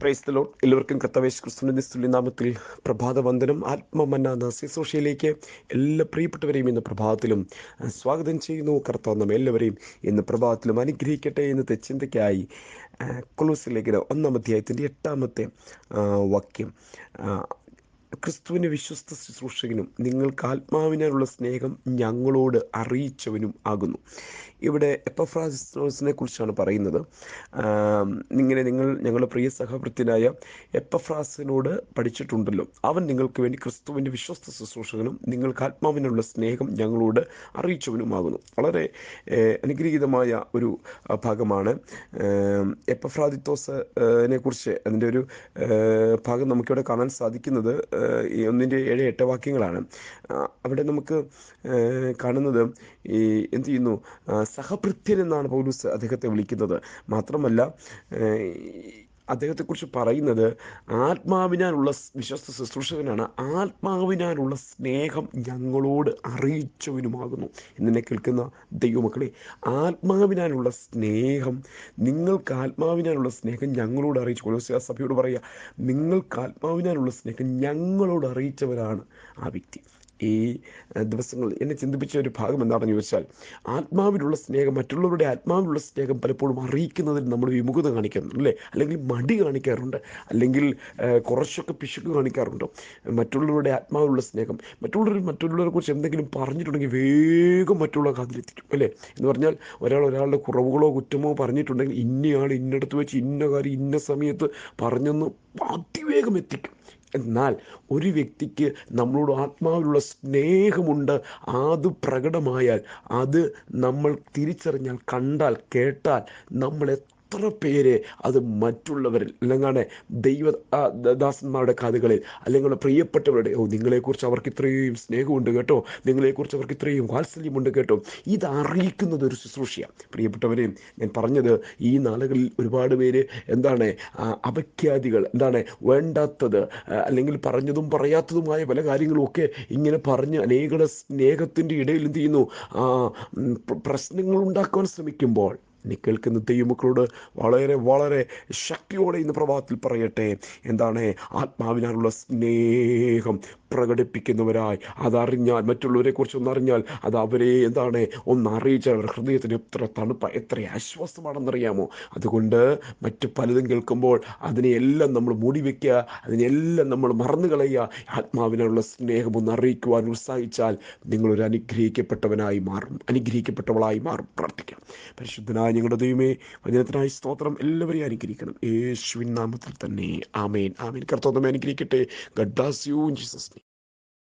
Praise the load എല്ലാവർക്കും കർത്തവേശ് ക്രിസ്തുവിന്റെ തുല്യനാമത്തിൽ പ്രഭാത വന്ദനം ആത്മമന്ന എന്ന എല്ലാ പ്രിയപ്പെട്ടവരെയും ഇന്ന് പ്രഭാതത്തിലും സ്വാഗതം ചെയ്യുന്നു. കർത്താവ് നമ്മെ എല്ലാവരെയും ഇന്ന് പ്രഭാതത്തിലും അനുഗ്രഹിക്കട്ടെ എന്ന് ചിന്തയ്ക്കായി അഹ്, കൊലോസ്യ ലേഖനം ഒന്നാം അധ്യായത്തിന്റെ എട്ടാമത്തെ വാക്യം. ക്രിസ്തുവിന് വിശ്വസ്ത ശുശ്രൂഷകനും നിങ്ങൾക്ക് ആത്മാവിനാലുള്ള സ്നേഹം ഞങ്ങളോട് അറിയിച്ചവനും ആകുന്നു. ഇവിടെ എപ്പഫ്രാസിനെ കുറിച്ചാണ് പറയുന്നത് ഇങ്ങനെ നിങ്ങൾ ഞങ്ങളുടെ പ്രിയ സഹവൃത്തിനായ എപ്പഫ്രാസിനോട് പഠിച്ചിട്ടുണ്ടല്ലോ. അവൻ നിങ്ങൾക്ക് വേണ്ടി ക്രിസ്തുവിന്റെ വിശ്വസ്ത ശുശ്രൂഷകനും നിങ്ങൾക്ക് ആത്മാവിനുള്ള സ്നേഹം ഞങ്ങളോട് അറിയിച്ചവനുമാകുന്നു. വളരെ അനുഗ്രഹീതമായ ഒരു ഭാഗമാണ് എപ്പഫ്രാദിത്തോസിനെ കുറിച്ച് അതിന്റെ ഒരു ഭാഗം നമുക്കിവിടെ കാണാൻ സാധിക്കുന്നത് ഒന്നിന്റെ ഏഴ് എട്ട് വാക്യങ്ങളാണ്. അവിടെ നമുക്ക് കാണുന്നത് ഈ എന്ത് ചെയ്യുന്നു? എന്നാണ് പൗലൂസ് അദ്ദേഹത്തെ വിളിക്കുന്നത്. മാത്രമല്ല അദ്ദേഹത്തെക്കുറിച്ച് പറയുന്നത് ആത്മാവിനാലുള്ള വിശ്വസ്ത ശുശ്രൂഷകനാണ്. ആത്മാവിനാലുള്ള സ്നേഹം ഞങ്ങളോട് അറിയിച്ചവനുമാകുന്നു എന്നെ കേൾക്കുന്ന ദൈവമക്കളെ ആത്മാവിനാലുള്ള സ്നേഹം നിങ്ങൾക്ക് ആത്മാവിനാലുള്ള സ്നേഹം ഞങ്ങളോട് അറിയിച്ചു. കൊലോസ്യ സഭയോട് പറയുക നിങ്ങൾക്ക് ആത്മാവിനാലുള്ള സ്നേഹം ഞങ്ങളോട് അറിയിച്ചവരാണ് ആ വ്യക്തി. ഈ ദിവസങ്ങൾ എന്നെ ചിന്തിപ്പിച്ച ഒരു ഭാഗം എന്താണെന്ന് ചോദിച്ചാൽ ആത്മാവിലുള്ള സ്നേഹം മറ്റുള്ളവരുടെ ആത്മാവിലുള്ള സ്നേഹം പലപ്പോഴും അറിയിക്കുന്നതിൽ നമ്മൾ വിമുഖത കാണിക്കാറുണ്ട് അല്ലേ? അല്ലെങ്കിൽ മടി കാണിക്കാറുണ്ട് അല്ലെങ്കിൽ കുറച്ചൊക്കെ പിശുക്ക് കാണിക്കാറുണ്ട്? മറ്റുള്ളവരുടെ ആത്മാവിലുള്ള സ്നേഹം മറ്റുള്ളവർ മറ്റുള്ളവരെ കുറിച്ച് എന്തെങ്കിലും പറഞ്ഞിട്ടുണ്ടെങ്കിൽ വേഗം മറ്റുള്ള കാതിലെത്തിക്കും അല്ലേ? എന്ന് പറഞ്ഞാൽ ഒരാൾ ഒരാളുടെ കുറവുകളോ കുറ്റമോ പറഞ്ഞിട്ടുണ്ടെങ്കിൽ ഇന്നയാൾ ഇന്നടത്ത് വെച്ച് ഇന്ന കാര്യം ഇന്ന സമയത്ത് പറഞ്ഞെന്ന് അതിവേഗം എത്തിക്കും. എന്നാൽ ഒരു വ്യക്തിക്ക് നമ്മളോട് ആത്മാവിലുള്ള സ്നേഹമുണ്ട് അത് പ്രകടമായാൽ അത് നമ്മൾ തിരിച്ചറിഞ്ഞാൽ കണ്ടാൽ കേട്ടാൽ നമ്മൾ എത്ര പേരെ അത് മറ്റുള്ളവരിൽ അല്ലെങ്കിൽ ദൈവ ദാസന്മാരുടെ കാതുകളിൽ അല്ലെങ്കിൽ പ്രിയപ്പെട്ടവരുടെ ഓ നിങ്ങളെക്കുറിച്ച് അവർക്ക് ഇത്രയും സ്നേഹമുണ്ട് കേട്ടോ. നിങ്ങളെക്കുറിച്ച് അവർക്ക് ഇത്രയും വാത്സല്യമുണ്ട് കേട്ടോ. ഇത് അറിയിക്കുന്നത് ഒരു ശുശ്രൂഷയാണ് പ്രിയപ്പെട്ടവരെ ഞാൻ പറഞ്ഞത് ഈ നാളുകളിൽ ഒരുപാട് പേര് എന്താണ് അപഖ്യാതികൾ എന്താണ് വേണ്ടാത്തത് അല്ലെങ്കിൽ പറഞ്ഞതും പറയാത്തതുമായ പല കാര്യങ്ങളും ഒക്കെ ഇങ്ങനെ പറഞ്ഞ് അനേകരുടെ സ്നേഹത്തിന്റെ ഇടയിൽ എന്ത് ചെയ്യുന്നു? പ്രശ്നങ്ങൾ ഉണ്ടാക്കാൻ ശ്രമിക്കുമ്പോൾ നീ കേൾക്കുന്ന ദൈവമക്കളോട് വളരെ വളരെ ശക്തിയോടെ ഇന്ന് പ്രഭാതത്തിൽ പറയട്ടെ. എന്താണ്? ആത്മാവിനാലുള്ള സ്നേഹം. പ്രകടിപ്പിക്കുന്നവരായി. അതറിഞ്ഞാൽ മറ്റുള്ളവരെ കുറിച്ച് ഒന്നറിഞ്ഞാൽ അത് അവരെ എന്താണ്? ഒന്ന് അറിയിച്ചാൽ അവരുടെ ഹൃദയത്തിന് എത്ര തണുപ്പ എത്ര ആശ്വാസമാണെന്നറിയാമോ? അതുകൊണ്ട് മറ്റ് പലതും കേൾക്കുമ്പോൾ അതിനെയെല്ലാം നമ്മൾ മൂടി വയ്ക്കുക അതിനെല്ലാം നമ്മൾ മറന്നു കളയുക ആത്മാവിനുള്ള സ്നേഹം ഒന്ന് അറിയിക്കുവാൻ ഉത്സാഹിച്ചാൽ നിങ്ങളൊരു അനുഗ്രഹിക്കപ്പെട്ടവനായി മാറും. അനുഗ്രഹിക്കപ്പെട്ടവളായി മാറും. പ്രാർത്ഥിക്കാം. പരിശുദ്ധനായ ഞങ്ങളുടെ ദൈവമേ വചനത്തിനായി സ്തോത്രം. എല്ലാവരെയും അനുഗ്രഹിക്കണം. യേശുവിൻ നാമത്തിൽ തന്നെ. ആമേൻ. ആമേൻ. കർത്തോത്തമേ അനുഗ്രഹിക്കട്ടെ. ഗഡ് ബ്ലാസ് ജീസസ്